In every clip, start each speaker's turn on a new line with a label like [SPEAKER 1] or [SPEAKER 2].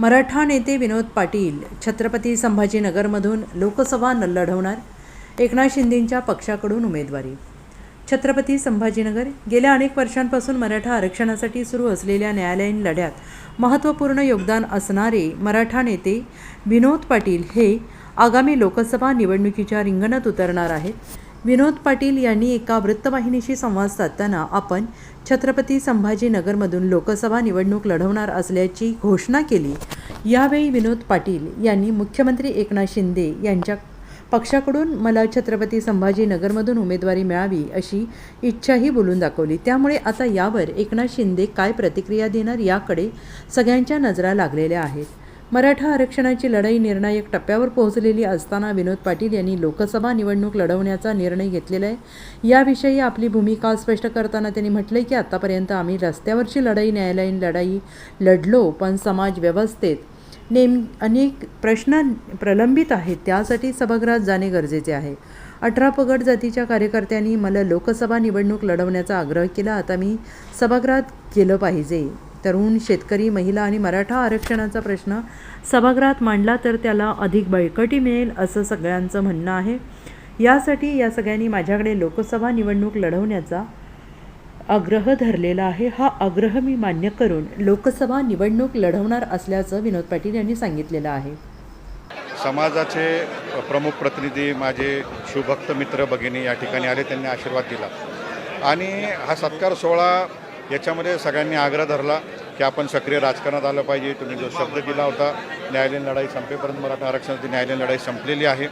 [SPEAKER 1] मराठा नेते विनोद पाटील छत्रपती संभाजीनगरमधून लोकसभा न लढवणार एकनाथ शिंदेंच्या पक्षाकडून उमेदवारी. छत्रपती संभाजीनगर गेल्या अनेक वर्षांपासून मराठा आरक्षणासाठी सुरू असलेल्या न्यायालयीन लढ्यात महत्त्वपूर्ण योगदान असणारे मराठा नेते विनोद पाटील हे आगामी लोकसभा निवडणुकीच्या रिंगणात उतरणार आहेत. विनोद पाटील यांनी एका वृत्तवाहिनीशी संवाद साधताना आपण छत्रपती संभाजीनगरमधून लोकसभा निवडणूक लढवणार असल्याची घोषणा केली. यावेळी विनोद पाटील यांनी मुख्यमंत्री एकनाथ शिंदे यांच्या पक्षाकडून मला छत्रपती संभाजीनगरमधून उमेदवारी मिळावी अशी इच्छाही बोलून दाखवली. त्यामुळे आता यावर एकनाथ शिंदे काय प्रतिक्रिया देणार याकडे सगळ्यांच्या नजरा लागलेल्या आहेत. मराठा आरक्षणाची लढाई निर्णायक टप्प्यावर पोहोचलेली असताना विनोद पाटील यांनी लोकसभा निवडणूक लढवण्याचा निर्णय घेतलेला आहे. याविषयी आपली भूमिका स्पष्ट करताना त्यांनी म्हटलंय की आतापर्यंत आम्ही रस्त्यावरची लढाई न्यायालयीन लढाई लढलो पण समाज व्यवस्थेत नेम अनेक प्रश्न प्रलंबित आहेत त्यासाठी सभागृहात जाणे गरजेचे आहे. अठरा पगड जातीच्या कार्यकर्त्यांनी मला लोकसभा निवडणूक लढवण्याचा आग्रह केला. आता मी सभागृहात केलं पाहिजे. तरुण शेतकरी महिला आणि मराठा आरक्षणाचा प्रश्न सभागृहात मांडला तर त्याला अधिक बळकटी मिळेल असं सगळ्यांचं म्हणणं आहे. यासाठी या सगळ्यांनी माझ्याकडे लोकसभा निवडणूक लढवण्याचा आग्रह धरलेला आहे. हा आग्रह मी मान्य करून लोकसभा निवडणूक लढवणार असल्याचं विनोद पाटील यांनी सांगितलेलं आहे.
[SPEAKER 2] समाजाचे प्रमुख प्रतिनिधी माझे शिवभक्त मित्र भगिनी या ठिकाणी आले त्यांनी आशीर्वाद दिला. आणि हा सत्कार सोहळा याच्यामध्ये सगळ्यांनी आग्रह धरला की आपण सक्रिय राजकारणात आलं पाहिजे. तुम्ही जो शब्द दिला होता न्यायालयीन लढाई संपेपर्यंत मराठा आरक्षणाची न्यायालयीन लढाई संपलेली आहे.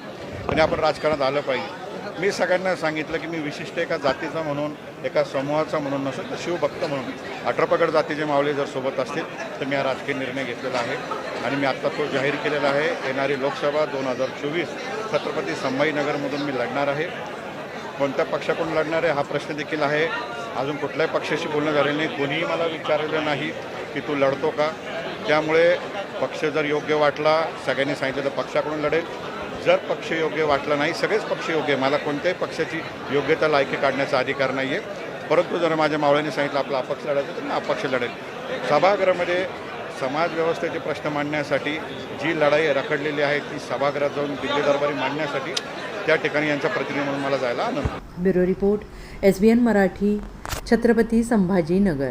[SPEAKER 2] आणि आपण राजकारणात आलं पाहिजे. मी सगळ्यांना सांगितलं की मी विशिष्ट एका जातीचा म्हणून एका समूहाचा म्हणून नसून तर शिवभक्त म्हणून. अठरापगड जातीचे मावळे जर सोबत असतील तर मी हा राजकीय निर्णय घेतलेला आहे. आणि मी आत्ता तो जाहीर केलेला आहे. येणारी लोकसभा दोन हजार चोवीस छत्रपती संभाजीनगरमधून मी लढणार आहे. कोणत्या पक्षाकडून लढणार आहे हा प्रश्न देखील आहे. अजून कुठल्याही पक्षाशी बोलणं झालेलं नाही. कोणीही मला विचारलेलं नाही की तू लढतो का. त्यामुळे पक्ष जर योग्य वाटला सगळ्यांनी सांगितलं तर पक्षाकडून लढेल. जर पक्ष योग्य वाटला नाही सगळेच पक्ष योग्य आहे. मला कोणत्याही पक्षाची योग्यता लायकी काढण्याचा अधिकार नाही आहे परंतु जर माझ्या मावळ्यांनी सांगितलं आपला अपक्ष लढायचं तर मी अपक्ष लढेल. सभागृहामध्ये समाजव्यवस्थेचे प्रश्न मांडण्यासाठी जी लढाई रखडलेली आहे ती सभागृहात जाऊन दिल्ली दरबारी मांडण्यासाठी त्या ठिकाणी यांचा प्रतिनिधी म्हणून मला जायला Anand
[SPEAKER 1] bureau report S B N Marathi Chhatrapati Sambhajinagar.